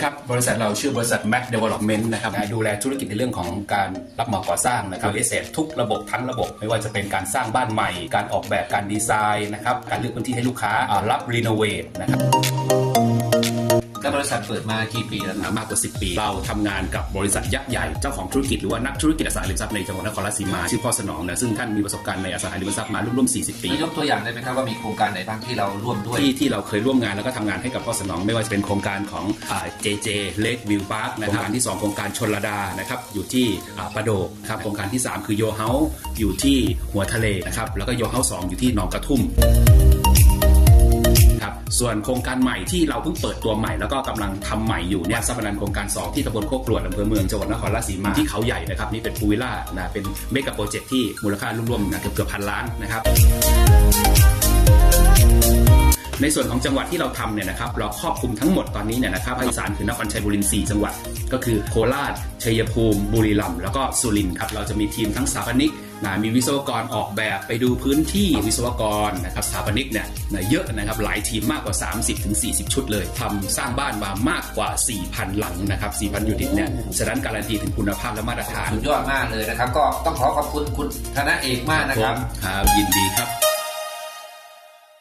ครับ บริษัทเราชื่อบริษัท Mac Development นะครับดูแลธุรกิจในเรื่องของการรับเหมาก่อสร้างนะครับเอเซทุกระบบทั้งระบบ ไม่ว่าจะเป็นการสร้างบ้านใหม่ การออกแบบการดีไซน์นะครับการเลือกพื้นที่ให้ลูกค้ารับรีโนเวทนะครับ ษัทเปิดมากี่ปีแล้วครับมากกว่า 10 ปี เราทำงานกับบริษัทยักษ์ใหญ่เจ้าของธุรกิจหรือว่านักธุรกิจอสังหาริมทรัพย์ในจังหวัดนครราชสีมาชื่อพ่อสนองนะซึ่งท่านมีประสบการณ์ในอสังหาริมทรัพย์มาร่วมๆ40 ปียกตัวอย่างได้ไหมครับว่ามีโครงการไหนบ้างที่เราร่วมด้วยที่ที่เราเคยร่วมงานแล้วก็ทำงานให้กับพ่อสนองไม่ว่าจะเป็นโครงการของเจเจเลกวิวพาร์คนะครับโครงการที่ 2 โครงการชนระดานะครับอยู่ที่อ่าประโดกครับโครงการที่ 3 คือโยเฮาอยู่ที่หัวทะเลนะครับแล้วก็โยเฮาสองอยู่ที่หนองกระทุ่มครับ ส่วนโครงการใหม่ที่เราเพิ่งเปิดตัวใหม่แล้วก็กำลังทำใหม่อยู่เนี่ยสัปนันโครงการ 2 ที่ตำบลโคกกรวดอำเภอเมืองจังหวัดนครราชสีมาที่เขาใหญ่นะครับนี่เป็นพูวิลล่านะเป็นเมกะโปรเจกต์ที่มูลค่ารวมๆนะเกือบเกือบพันล้านนะครับ ในส่วนของจังหวัดที่เราทำเนี่ยนะครับเราครอบคลุมทั้งหมดตอนนี้เนี่ยนะครับภาคอีสานคือนครชัยบุรี4จังหวัด ก็คือโคราชชัยภูมิบุรีรัมย์แล้วก็สุรินทร์ครับเราจะมีทีมทั้งสถาปนิกนะมีวิศวกรออกแบบไปดูพื้นที่วิศวกรนะครับสถาปนิกเนี่ยนะเยอะนะครับหลายทีมมากกว่า 30-40 ชุดเลยทำสร้างบ้านมามากกว่า 4,000 หลังนะครับ4,000ยูนิตเนี่ยฉะนั้นการันตีถึงคุณภาพและมาตรฐานสุดยอดมากเลยนะครับ ก็ต้องขอขอบคุณคุณธนเอกมากนะครับครับยินดีครับ